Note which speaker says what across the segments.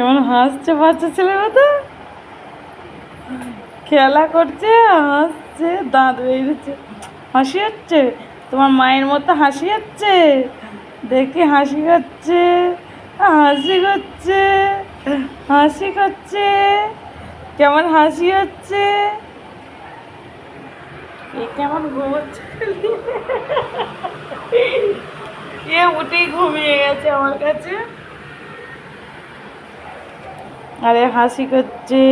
Speaker 1: কেমন হাসছে বাচ্চা ছেলে তো? খেলা করছে, হাসছে, দাঁত বেরিয়েছে হাসি হচ্ছে? তোমার মায়ের মতো হাসি হচ্ছে? দেখি হাসি করছে হাসি করছে হাসি করছে কেমন হাসি হচ্ছে? এ কেমন ঘুমোচ্ছে? এ উঠেই ঘুমিয়ে গেছে আমার কাছে। আরে হাসি করছে।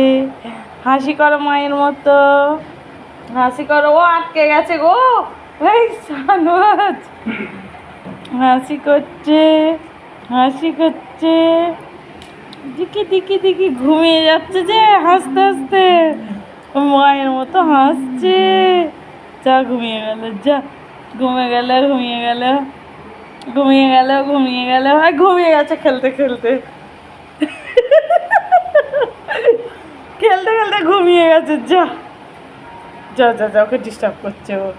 Speaker 1: হাসি করো মায়ের মতো। হাসি করো। ও আটকে গেছে গো। এই সানবাজ হাসি করছে। হাসি করছে। দিকি দিকি দিকি ঘুমিয়ে যাচ্ছে যে, হাসতে হাসতে। মায়ের মতো হাসছে। যা ঘুমিয়ে গেল, যা। ঘুমিয়ে গেল ঘুমিয়ে গেল। ঘুমিয়ে গেল ঘুমিয়ে গেল। আর ঘুমিয়ে গেছে খেলতে খেলতে। গেছে যা। যা যা যা, ওকে ডিস্টার্ব করছে ও।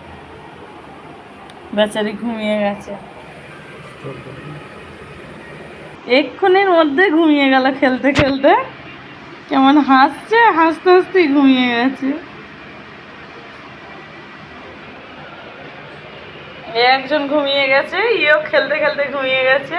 Speaker 1: বেচারি ঘুমিয়ে গেছে। এক্ষুনির মধ্যে ঘুমিয়ে গেল খেলতে খেলতে। কেমন হাসছে, হাসতে, হাসতেই ঘুমিয়ে গেছে। একজন ঘুমিয়ে গেছে ইয়েও খেলতে খেলতে ঘুমিয়ে গেছে।